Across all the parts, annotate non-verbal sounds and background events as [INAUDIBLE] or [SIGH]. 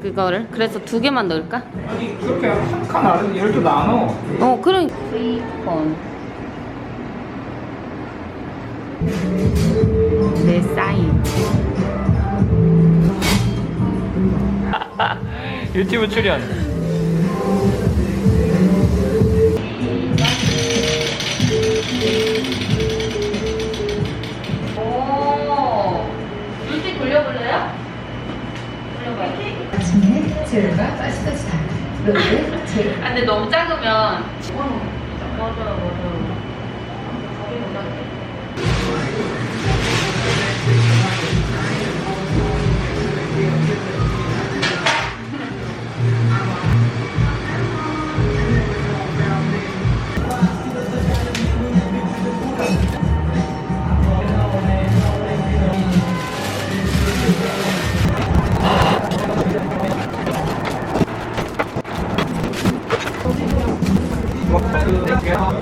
그거를? 그래서 두 개만 넣을까? 아니 그렇게 한 칸 아래 이렇게 나눠 어, 그럼. 프리폰. 내 사인. 유튜브 출연 수정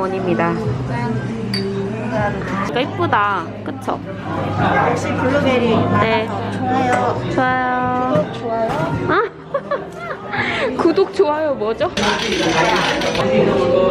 원입니다. 이거 이쁘다. 그쵸? 역시 블루베리 네. 좋아요. 좋아요. 구독 좋아요. 아? [LAUGHS] 구독 좋아요 뭐죠? 아, 네, 뭐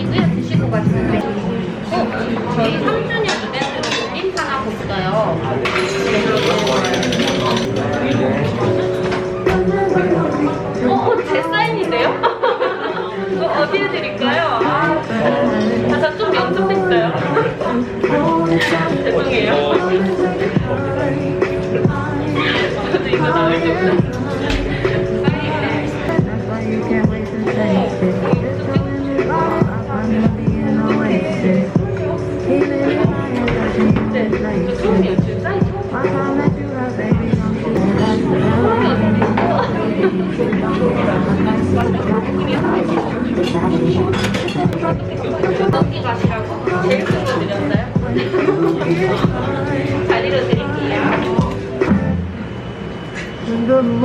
23,000원이고요. 드시고 가시면. 어, 저희 3주년 이벤트로 립 하나 줬어요. 어, 제 사인인데요? [LAUGHS] 어, 어디에 드릴까요? 아, 저좀 연습했어요. [LAUGHS] 죄송해요. [LAUGHS] 저도 이거 나올 줄 몰랐어요. 가시라고 제일 큰거 드렸어요? 잘 읽어드릴게요. 얘는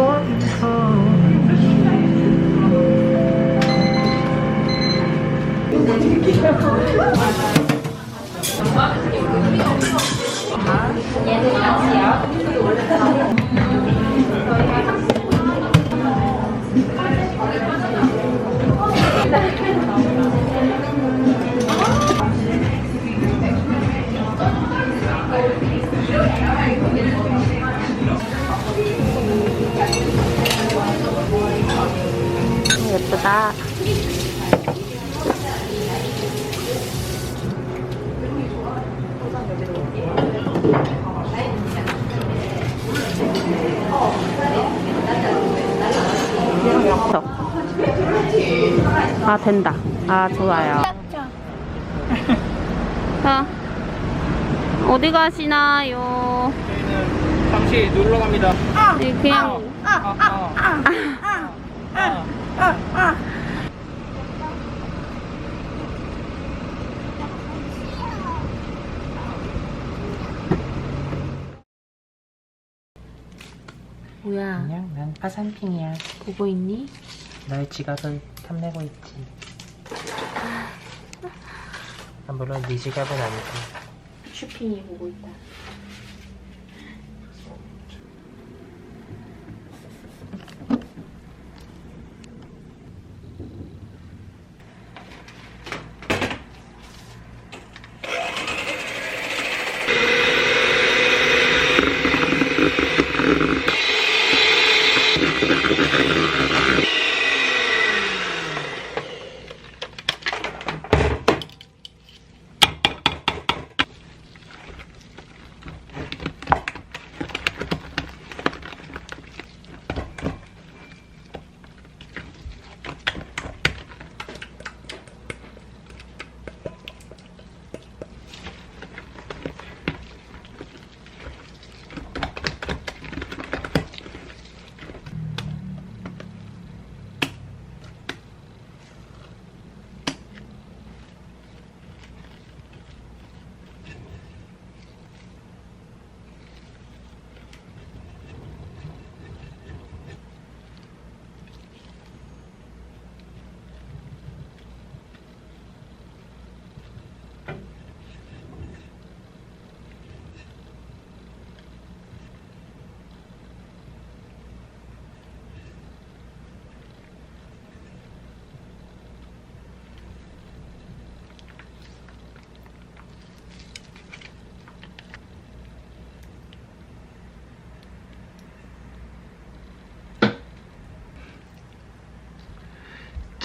예쁘다. 저. 아 된다. 아 좋아요. 자 [LAUGHS] 어디 가시나요? 잠시 놀러 갑니다 네, 그냥 [LAUGHS] 뭐야 안녕, 난 파산핑이야. 보고 있니? 너의 지갑을 탐내고 있지. 아, 물론 네 지갑은 아니고. 슈핑이 보고 있다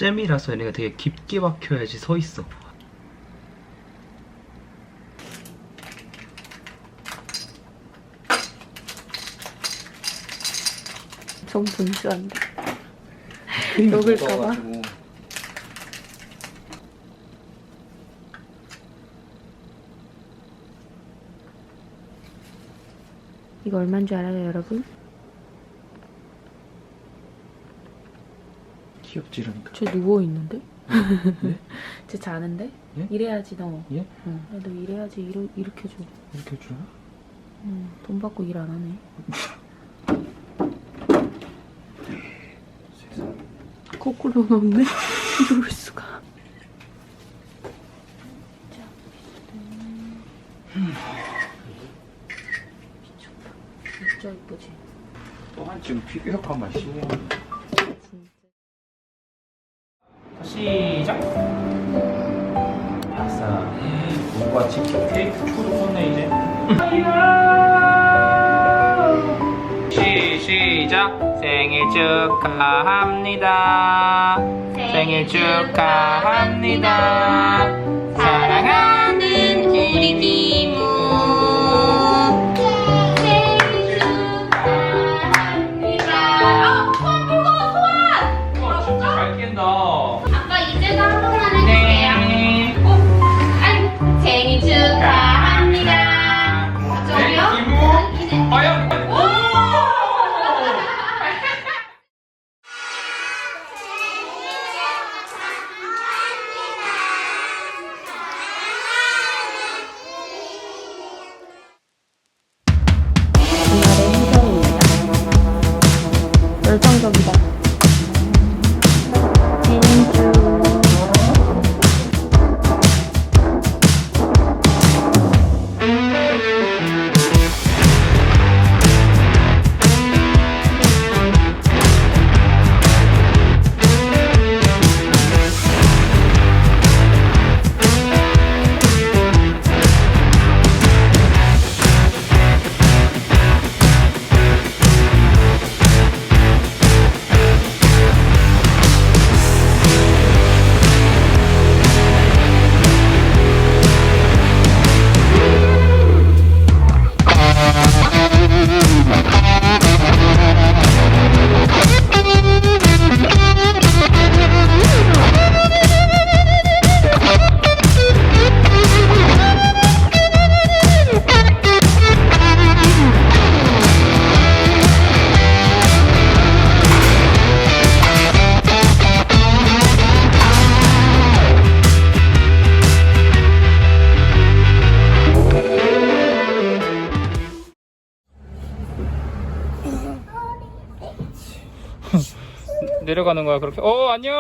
잼이라서 얘네가 되게 깊게 박혀야지 서 있어. 좀 분주한데 녹을까봐 이거 얼마인 줄 알아요 여러분? 이러니까. 쟤 누워 있는데? [LAUGHS] 쟤 자는데? 예? 이래야지 너 예? 응. 야, 너 이래야지 이러, 이렇게 줘 이렇게 줘요? 응. 돈 받고 일 안 하네 거꾸로 넣네? [LAUGHS] 이럴 수가 자, 미쳤다 진짜 이쁘지? 또한 지금 피규어감만 신기하네. 축하합니다. 생일 축하합니다. 사랑하는 우리 김우. 열정적이다 내려가는 거야. 그렇게 어 안녕